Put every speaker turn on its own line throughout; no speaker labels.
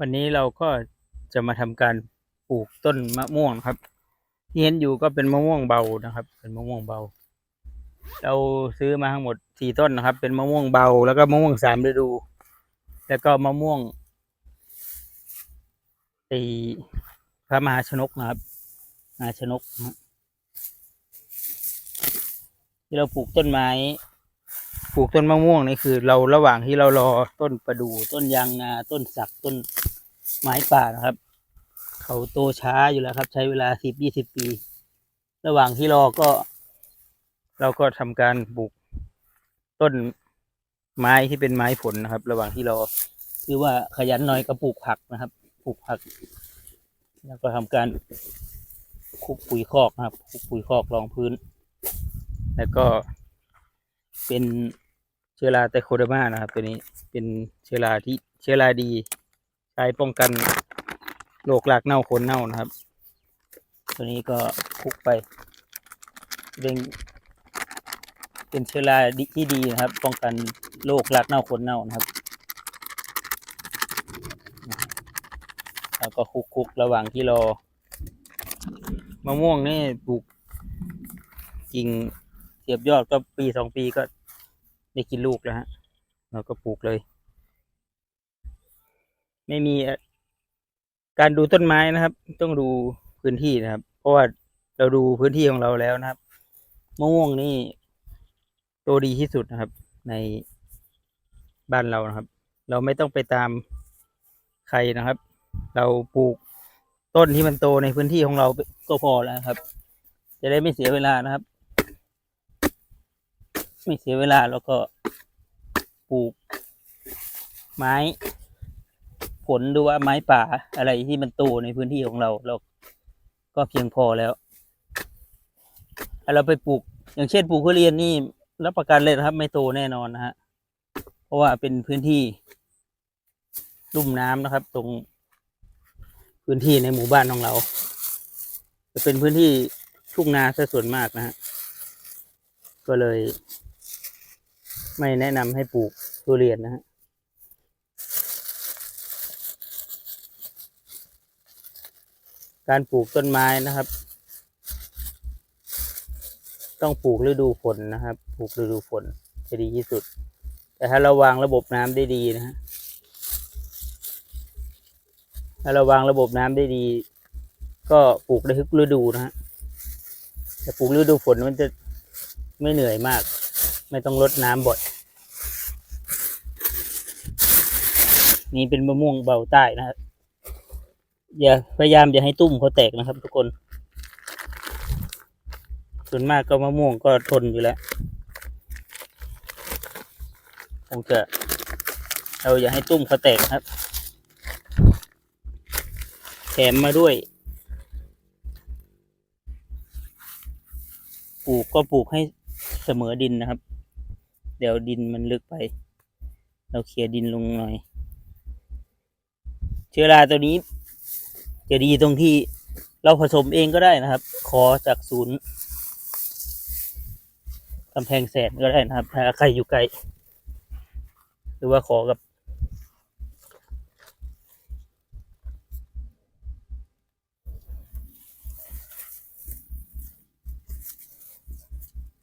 วันนี้เราก็จะมาทำการปลูกต้นมะม่วงครับ ที่เห็นอยู่ก็เป็นมะม่วงเบานะครับ เป็นมะม่วงเบา เราซื้อมาทั้งหมดสี่ต้นนะครับ เป็นมะม่วงเบา แล้วก็มะม่วงสามฤดู แล้วก็มะม่วงไอพระมหาชนกนะครับมหาชนกที่เราปลูกต้นไม้ปลูกต้นมะม่วงนี่คือ เราระหว่างที่เรารอต้นประดู่ต้นยางนาต้นสักต้น ไม้ป่านะครับ เขาโตช้าอยู่แล้วครับ ใช้เวลาสิบยี่สิบปี ระหว่างที่รอก็ เราก็ทำการปลูกต้นไม้ที่เป็นไม้ผลนะครับ ระหว่างที่รอคือว่าขยันหน่อยก็ปลูกผักนะครับปลูกผัก แล้วก็ทำการคุกปุ๋ยคอกนะครับคุกปุ๋ยคอกรองพื้น แล้วก็เป็นเชื้อราไตโคเดอร์มานะครับ ตัวนี้เป็นเชื้อราที่เชื้อราดี ใช้ป้องกันโรครากเน่าโคนเน่านะครับ ตัวนี้ก็คุกไปเป็นเป็นเชื้อราดีที่ดีนะครับ ป้องกันโรครากเน่าโคนเน่านะครับแล้วก็คลุกระหว่างที่รอมะม่วงนี่ปลูกกิ่งเสียบยอดก็ปีสองปีก็ได้กินลูกแล้วฮะเราก็ปลูกเลย ไม่มีการดูต้นไม้นะครับ ต้องดูพื้นที่นะครับ เพราะว่าเราดูพื้นที่ของเราแล้วนะครับมะม่วงนี่โตดีที่สุดนะครับ ในบ้านเรานะครับ เราไม่ต้องไปตามใครนะครับ เราปลูกต้นที่มันโตในพื้นที่ของเราก็พอแล้วครับ จะได้ไม่เสียเวลานะครับ ไม่เสียเวลาแล้วก็ปลูกไม้ ผลดูว่าไม้ป่าอะไรที่มันโตในพื้นที่ของเรา เราก็เพียงพอแล้วถ้าเราไปปลูก อย่างเช่นปลูกทุเรียนนี่รับประกันเลยนะครับ ไม่โตแน่นอนนะฮะเพราะว่าเป็นพื้นที่ลุ่มน้ำนะครับ ตรงพื้นที่ในหมู่บ้านของเรา จะเป็นพื้นที่ทุ่งนาซะส่วนมากนะฮะก็เลย ไม่แนะนำให้ปลูกทุเรียนนะฮะ การปลูกต้นไม้นะครับ ต้องปลูกฤดูฝนนะครับ ปลูกฤดูฝนจะดีที่สุด แต่ถ้าเราวางระบบน้ำได้ดีนะฮะถ้าเราวางระบบน้ำได้ดี ก็ปลูกได้ทุกฤดูนะฮะแต่ปลูกฤดูฝนมันจะไม่เหนื่อยมาก ไม่ต้องรดน้ำบ่อยนี่เป็นมะม่วงเบาใต้นะครับ อย่าพยายามอย่าให้ตุ้มเขาแตกนะครับ ทุกคน ส่วนมากก็มะม่วงก็ทนอยู่แล้วคงจะเราอย่าให้ตุ้มเขาแตกครับ แถมมาด้วย ปลูกก็ปลูกให้เสมอดินนะครับ เดี๋ยวดินมันลึกไป เราเคลียร์ดินลงหน่อย เชื้อราตัวนี้ จะดีตรงที่เราผสมเองก็ได้นะครับ ขอจากศูนย์กำแพงแสนก็ได้นะครับถ้าใครอยู่ไกลหรือว่าขอกับ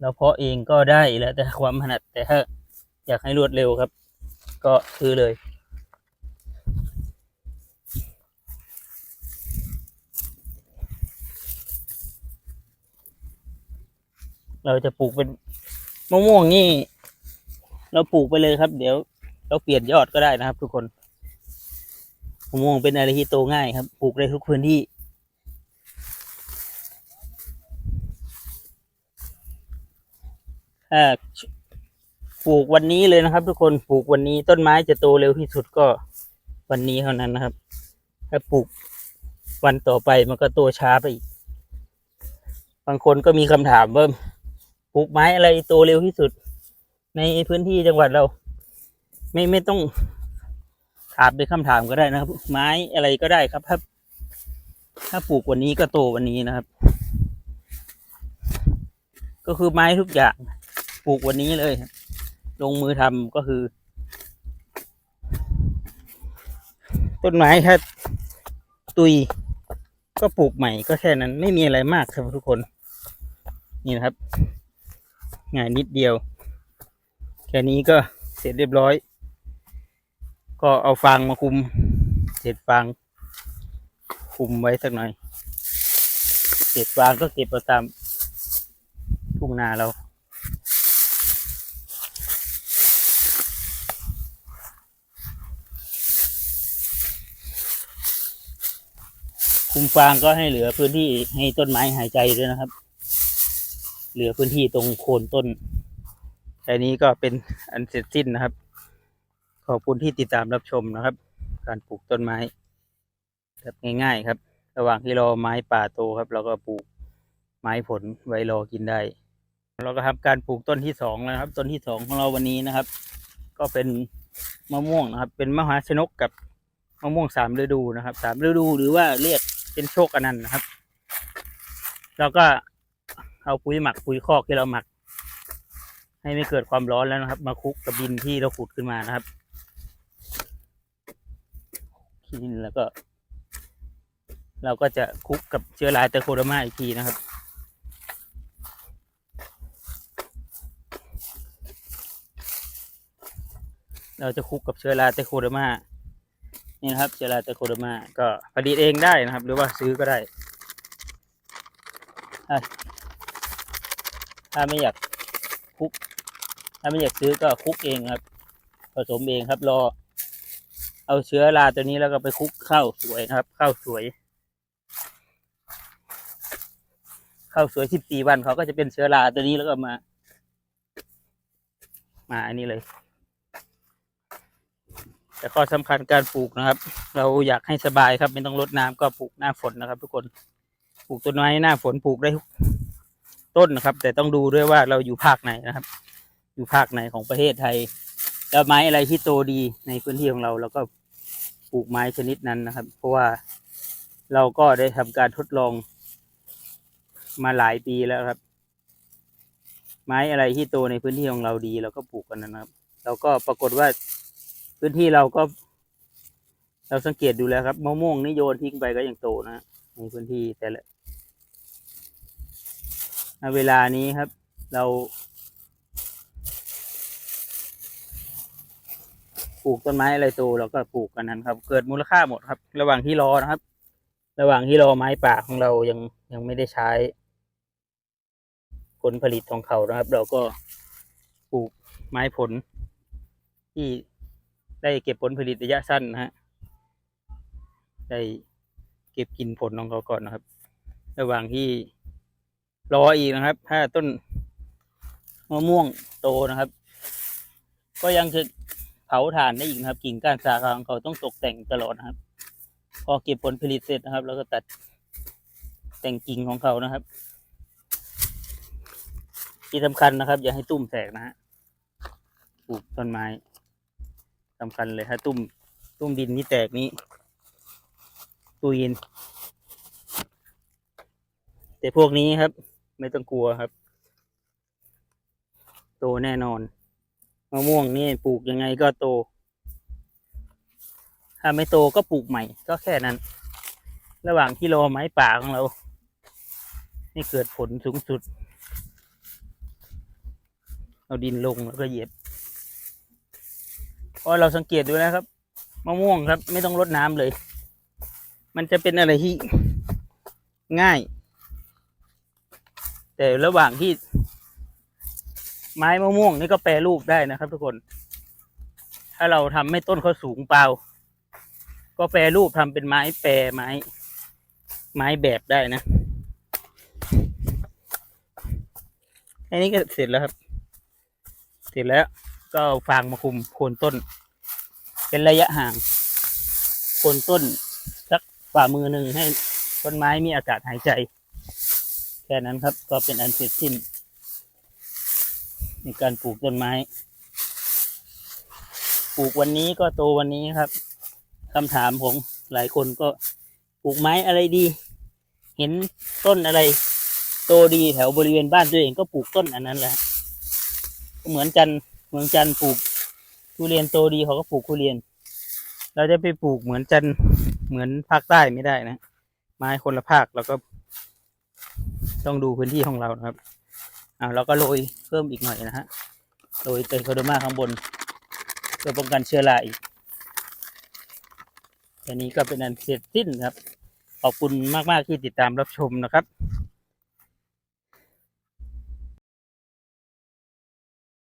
เราเพาะเองก็ได้แล้วแต่ความถนัดแต่ถ้าอยากให้รวดเร็วครับ ก็ซื้อเลย เราจะปลูกเป็นมะม่วงนี่ เราปลูกไปเลยครับ เดี๋ยว เราเปลี่ยนยอดก็ได้นะครับ ทุกคนมะม่วงเป็นอะไรที่โตง่ายครับ ปลูกได้ทุกพื้นที่ถ้าปลูกวันนี้เลยนะครับ ทุกคนปลูกวันนี้ต้นไม้จะโตเร็วที่สุดก็วันนี้เท่านั้นนะครับ ถ้าปลูกวันต่อไปมันก็โตช้าไปอีก บางคนก็มีคำถามว่า ปลูกไม้อะไรโตเร็วที่สุด ในพื้นที่จังหวัดเรา ไม่ไม่ต้องถามเป็นคำถามก็ได้นะครับ ไม้อะไรก็ได้ครับ ถ้า ถ้าปลูกวันนี้ก็โตวันนี้นะครับ ก็คือไม้ทุกอย่างปลูกวันนี้เลยลงมือทำก็คือ ต้นไม้ถ้าตุยก็ปลูกใหม่ก็แค่นั้นไม่มีอะไรมากครับทุกคน นี่นะครับ ง่ายนิดเดียว แค่นี้ก็เสร็จเรียบร้อย ก็เอาฟางมาคุม เศษฟางคุมไว้สักหน่อยเศษฟางก็เก็บเอาตามทุ่งนาเรา คุมฟางก็ให้เหลือพื้นที่ให้ต้นไม้หายใจด้วยนะครับ เหลือพื้นที่ตรงโคนต้นแค่นี้ก็เป็นอันเสร็จสิ้นนะครับ ขอบคุณที่ติดตามรับชมนะครับ การปลูกต้นไม้แบบง่าย ๆ ครับ ระหว่างที่รอไม้ป่าโตครับ เราก็ปลูกไม้ผลไว้รอกินได้ เราก็ทำการปลูกต้นที่สองแล้วนะครับ ต้นที่สองของเราวันนี้นะครับ ก็เป็นมะม่วงนะครับ เป็นมหาชนกกับมะม่วงสามฤดูนะครับสามฤดูหรือว่าเรียกเป็นโชคอนันต์นะครับเราก็ เอาปุ๋ยหมักปุ๋ยคอกที่เราหมัก ให้ไม่เกิดความร้อนแล้วนะครับ มาคลุกกับดินที่เราขุดขึ้นมานะครับขี้ดินแล้วก็ เราก็จะคลุกกับเชื้อราไตโคโดมาอีกทีนะครับเราจะคลุกกับเชื้อราไตโคโดมานี่นะครับ เชื้อราไตโคโดมาก็ผลิตเองได้นะครับ หรือว่าซื้อก็ได้ ถ้าไม่อยากคลุก ถ้าไม่อยากซื้อก็คลุกเองครับ ผสมเองครับรอ เอาเชื้อราตัวนี้แล้วก็ไปคลุกข้าวสวยนะครับข้าวสวยข้าวสวยสิบสี่วันเขาก็จะเป็นเชื้อราตัวนี้แล้วก็มา มาอันนี้เลย แต่ข้อสำคัญการปลูกนะครับ เราอยากให้สบายครับ ไม่ต้องรดน้ำก็ปลูกหน้าฝนนะครับ ทุกคนปลูกต้นไม้หน้าฝนปลูกได้ทุก ต้นนะครับ แต่ต้องดูด้วยว่าเราอยู่ภาคไหนนะครับ อยู่ภาคไหนของประเทศไทยแล้วไม้อะไรที่โตดีในพื้นที่ของเราเราก็ปลูกไม้ชนิดนั้นนะครับ เพราะว่าเราก็ได้ทำการทดลองมาหลายปีแล้วครับ ไม้อะไรที่โตในพื้นที่ของเราดีเราก็ปลูกกันนะครับ เราก็ปรากฏว่าพื้นที่เราก็ เราสังเกตดูแล้วครับมะม่วงนี่โยนทิ้งไปก็ยังโตนะในพื้นที่แต่ละ เวลานี้ครับ เราปลูกต้นไม้อะไรโตเราก็ปลูกกันนั้นครับ เกิดมูลค่าหมดครับ ระหว่างที่รอนะครับ ระหว่างที่รอไม้ป่าของเรายังยังไม่ได้ใช้ ผลผลิตของเขานะครับ เราก็ปลูกไม้ผล ที่ได้เก็บผลผลิตระยะสั้นนะฮะได้เก็บกินผลของเขาก่อนนะครับ ระหว่างที่ รออีกนะครับ ถ้าต้นมะม่วงโตนะครับ ก็ยังจะเผาถ่านได้อีกนะครับ กิ่งก้านสาขาของเขาต้องตกแต่งตลอดนะครับ พอเก็บผลผลิตเสร็จนะครับ แล้วก็ตัดแต่งกิ่งของเขานะครับ ที่สำคัญนะครับ อย่าให้ตุ้มแตกนะฮะปลูกต้นไม้สำคัญเลยถ้าตุ้มตุ้มดินนี่แตกนี้ตุยนแต่พวกนี้ครับ ไม่ต้องกลัวครับ โตแน่นอนมะม่วงนี่ปลูกยังไงก็โต ถ้าไม่โตก็ปลูกใหม่ ก็แค่นั้น ระหว่างที่รอไม้ป่าของเราให้เกิดผลสูงสุด เอาดินลงแล้วก็เหยียบเพราะเราสังเกตดูนะครับมะม่วงครับ ไม่ต้องรดน้ำเลย มันจะเป็นอะไรที่ง่าย แต่ระหว่างที่ ไม้มะม่วงนี่ก็แปรรูปได้นะครับ ทุกคน ถ้าเราทำให้ต้นเขาสูงเปล่า ก็แปรรูปทำเป็นไม้แปรไม้ ไม้แบบได้นะอันนี้ก็เสร็จแล้วครับ เสร็จแล้วก็ฟางมาคุมโคนต้น เป็นระยะห่างโคนต้นสักฝ่ามือหนึ่งให้ต้นไม้มีอากาศหายใจ ค่นั้นครับ ก็เป็นอันเสร็จสิ้น ในการปลูกต้นไม้ ปลูกวันนี้ก็โตวันนี้ครับคำถามของหลายคนก็ปลูกไม้อะไรดี เห็นต้นอะไร โตดีแถวบริเวณบ้านตัวเองก็ปลูกต้นอันนั้นแหละเหมือนกันเมืองจันปลูกทุเรียนโตดีเขาก็ปลูกทุเรียน เราจะไปปลูกเหมือนจันเหมือนภาคใต้ไม่ได้นะไม้คนละภาคเราก็ ต้องดูพื้นที่ของเรานะครับอ่าเราก็โรยเพิ่มอีกหน่อยนะฮะโรยเตยโคโดมาข้างบน เพื่อป้องกันเชื้อราอีกอันนี้ก็เป็นอันเสร็จสิ้นครับ ขอบคุณมาก ๆ ที่ติดตามรับชมนะครับ